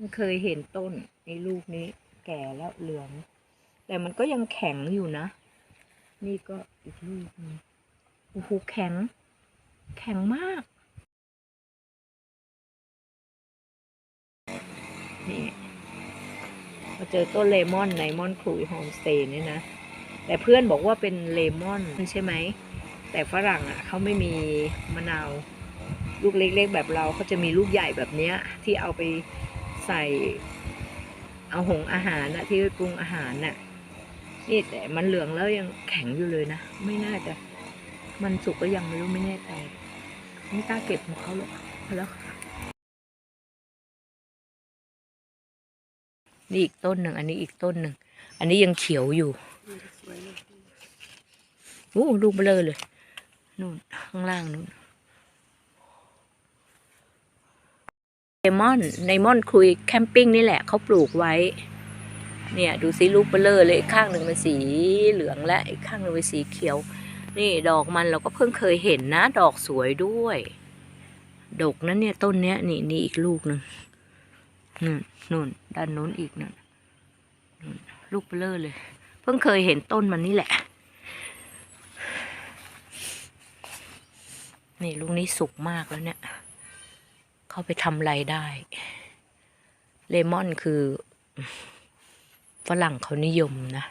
มันเคยเห็นต้นไอ้ลูกนี้ แก่แล้วเหลือง แต่มันก็ยังแข็งอยู่นะ นี่ก็อีกลูกนึงโอ้โหแข็ง แข็งมาก นี่มาเจอต้นเลมอนในมอนครูโฮมสเตย์เนี่ยนะ แต่เพื่อนบอกว่าเป็นเลมอนใช่ไหม แต่ฝรั่งอะเขาไม่มีมะนาว ลูกเล็กๆแบบเราเขาจะมีลูกใหญ่แบบเนี้ย ที่เอาไป ใส่ เอาหงอาหารนะที่ไปปรุงอาหารน่ะนี่แต่มันเหลืองแล้วยังแข็งอยู่เลยนะ ไม่น่าจะ มันสุกก็ยังไม่รู้ไม่แน่ใจไม่กล้าเก็บของเขาหรอกพอแล้วค่ะนี่อีกต้นหนึ่ง อันนี้อีกต้นหนึ่ง อันนี้ยังเขียวอยู่โอ้ลูกเบลอเลยนู่นข้างล่างนู่นเล มอนในมอนคุยแคมปิ้งนี่แหละเขาปลูกไว้ เนี่ยดูสิลูกเบลอเลย ข้างหนึ่งเป็นสีเหลืองและอีกข้างหนึ่งเป็นสีเขียว นี่ดอกมันเราก็เพิ่งเคยเห็นนะ ดอกสวยด้วย ดกนั้นเนี่ยต้นเนี้ยนี่นี่อีกลูกหนึ่งนู่นนู่นด้านโน้นอีกนั่นนู่นลูกเบลอเลย เพิ่งเคยเห็นต้นมันนี่แหละนี่ลูกนี้สุกมากแล้วเนี่ย เขาไปทำไรได้ เลมอนคือฝรั่งเขานิยมนะ